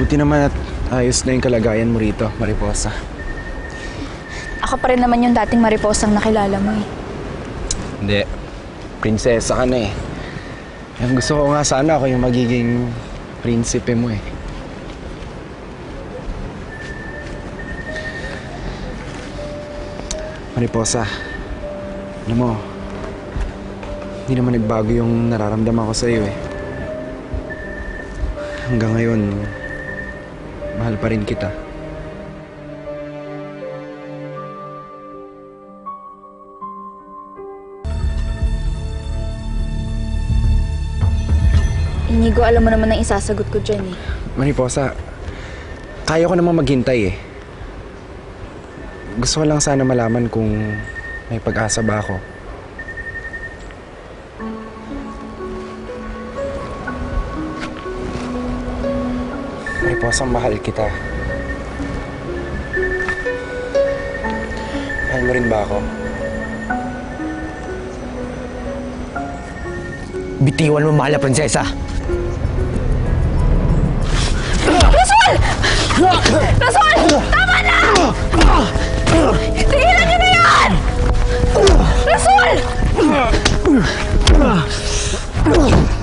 Buti naman at ayos na yung kalagayan mo rito, Mariposa. Ako pa rin naman yung dating mariposang nakilala mo eh. Hindi. Prinsesa ka na eh. Ang gusto ko nga sana ako yung magiging prinsipe mo eh. Mariposa, alam mo, hindi naman nagbago yung nararamdaman ko sa'yo eh. Hanggang ngayon, mahal pa rin kita. Inigo, alam mo naman ang isasagot ko dyan eh. Mariposa, kaya ko namang maghintay eh. Gusto ko lang sana malaman kung may pag-asa ba ako. Mariposang mahal kita. Mahal mo rin ba ako? Bitiwan mo mahal na prinsesa! Rasul! Rasul! Tama na! Tigilan niyo na yan! Rasul! Rasul!